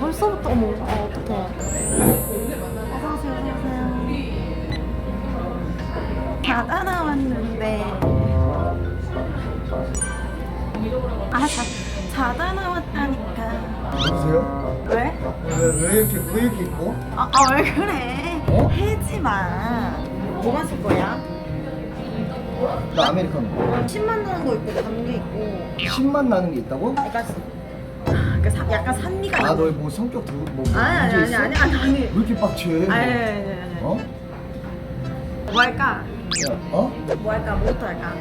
벌써부터 어머 어, 어떡해 어서오세요 어서오세요 다 따라왔는데 아 자, 자다 나왔다니까 여보세요? 왜? 왜, 왜 이렇게 왜 이렇게 입고? 아왜 그래 어? 해지마 뭐 마실 거야? 나 아메리카노 10만 나는 거 있고 담게 있고 10만 나는 게 있다고? 약간 그 사- 약간 산미가 아 있는 너뭐 성격 두, 뭐 아니 아니 문제 아니 있어? 아니 아니 아니 왜 이렇게 빡쳐? 아니 아니 아니 아니 어? 뭐 할까? 야, 어? 뭐 할까? 뭐부터 할까?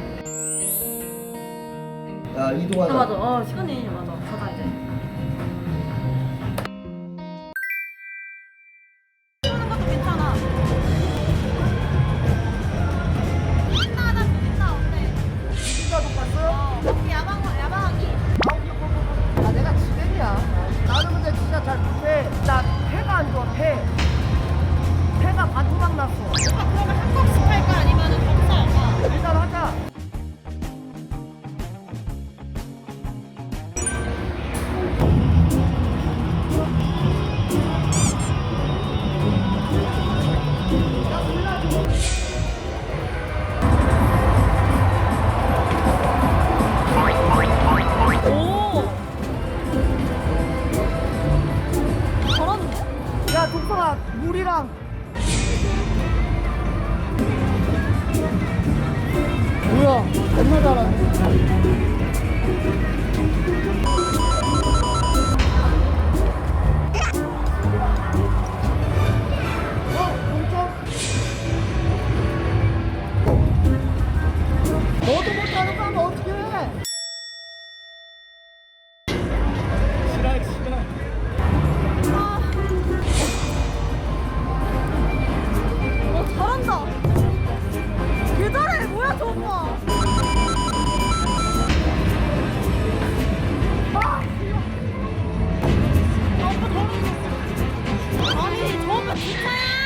야아 이동하자 맞아 어 시간이 맞아 야 독성아 물이랑. 뭐야 겁나 잘하네 아니 저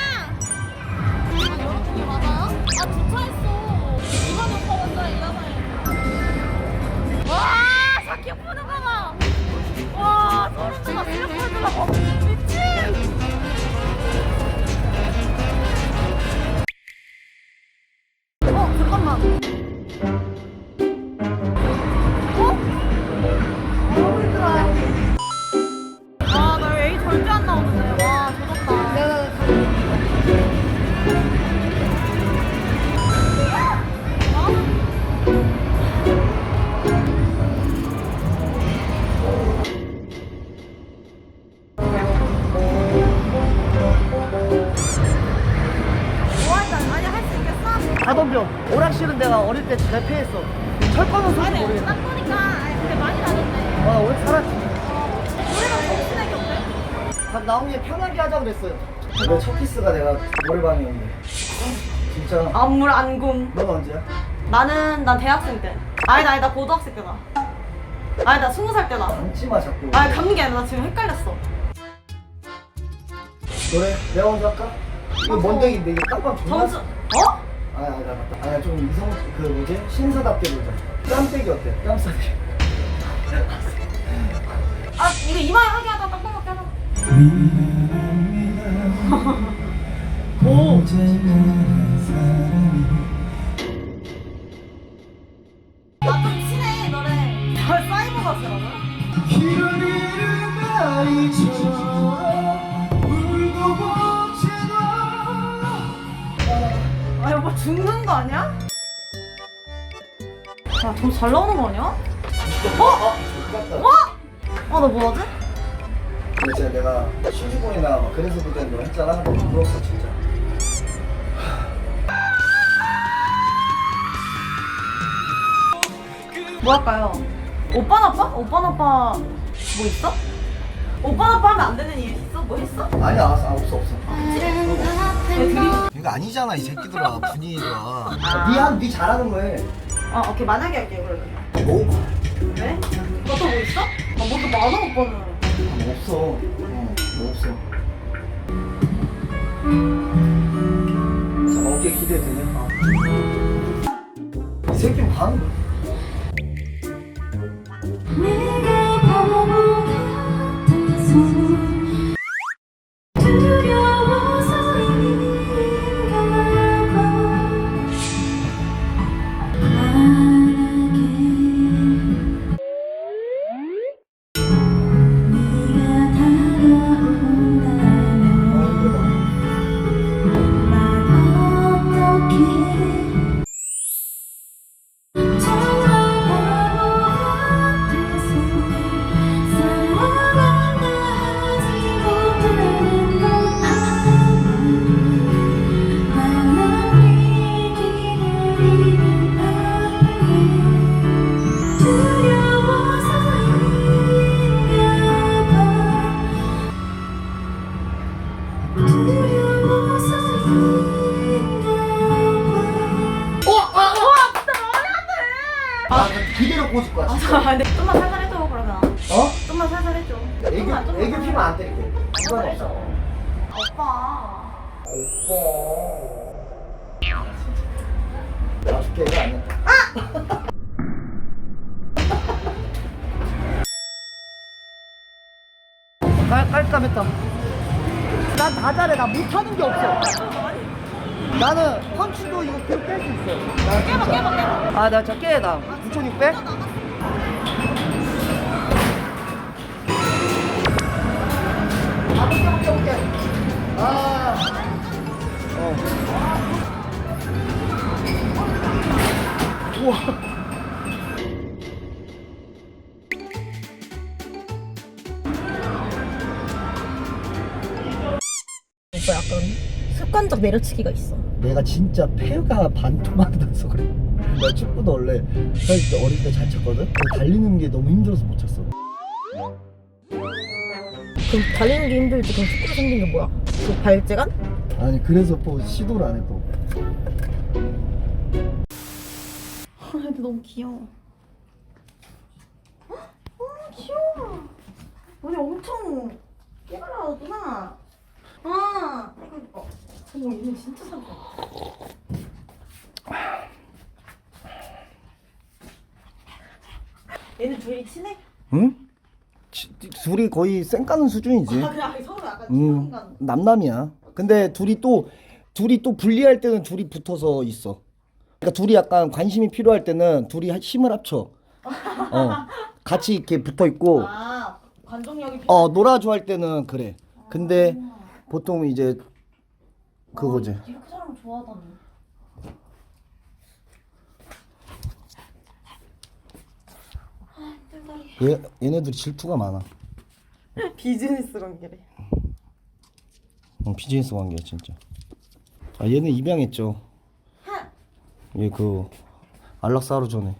있겠어? 가덤병 오락실은 내가 어릴 때잘 패했어 철거는 솔직히 아니, 모르겠어 딱 보니까, 아니, 근데 많이 다녔네. 와 오늘 살았지 노래방 정신하게 없네? 밥 나온 게 편하게 하자 그랬어요 내 첫 키스가 내가 노래방이었는데 진짜 안물 안궁. 넌 언제야? 나는, 난 대학생 때. 아니다, 아니다, 고등학생 때다. 아니다, 스무 살 때다. 앉지마 자꾸 아, 감는 게 아니라 나 지금 헷갈렸어. 노래 내가 먼저 할까? 이거 뭔데 이게 이게 깜빡 존나 점수, 어? 아니 아니 나 맞다. 아니 좀 이성 그 뭐지? 신사답게 놀자. 깜빼기 어때? 깜싸기 아, 이거 이마에 하게 하다 깜빡하게 하다. 오. 아니야? 야, 더잘 나오는 거 아니야? 어? 어? 어, 나 뭐하지? 근데 진짜 내가 신주공이나 막 그래서 그때 너 했잖아 너무 부럽어 진짜 뭐 할까요? 오빠 나빠? 오빠 나빠 뭐 있어? 오빠 나빠 하면 안 되는 일 있어? 뭐 했어? 아니 알았어 아, 없어 없어 왜 둘이 이거 아니잖아 이 새끼들아 분위기가. 아. 니한 니 잘하는 거해 아 오케이 만약에 할게 그러면. 뭐? 왜? 너또 뭐 있어? 아 뭐또 많아 오빠는. 뭐 없어. 어, 뭐 없어. 자 어깨 기대되네. 이 새끼는 반 살살 해줘 그러면. 어? 좀만 살살 해줘. 애교 좀만, 좀만 애교. 피면 안 때릴게. 이건 살살 없어. 해줘. 오빠. 나 줄게 이거 아니야. 깔, 깔끔했다. 난 다 잘해. 나 못하는 게 없어. 나는 펀치도 이거 그깰수 있어. 나 깨봐 진짜. 깨봐 깨봐. 아, 나 적게 나 9,600? 오빠 약간 습관적 내려치기가 있어. 내가 진짜 폐가 반토막 나서 그래. 나 축구도 원래 사실 때 어릴 때 잘 쳤거든. 근데 달리는 게 너무 힘들어서 못 쳤어. 그럼 달리는 게 힘들지 그럼 축구로 생긴 게 뭐야? 그 발재간? 아니 그래서 또 시도를 안해 또. 아 근데 너무 귀여워. 어 귀여워. 머리 엄청 깨발라졌구나. 아 어. 어머 얘는 진짜 살다. 얘는 둘이 친해? 응? 지- 둘이 거의 쌩까는 수준이지. 아 그래 아, 서로 약간 음, 친한가? 남남이야. 근데 둘이 또 둘이 또 분리할 때는 둘이 붙어서 있어. 그러니까 둘이 약간 관심이 필요할 때는 둘이 하- 힘을 합쳐. 어, 같이 이렇게 붙어 있고, 아 관종력이 어 놀아줘 할 때는 그래. 근데 보통 이제 그거지. 아, 이렇게 사람을 좋아하다니. 아 힘들다리. 얘 얘네들이 질투가 많아. 비즈니스 관계래. 어, 비즈니스 관계야 진짜. 아 얘는 입양했죠. 하. 얘그 안락사하루 전에.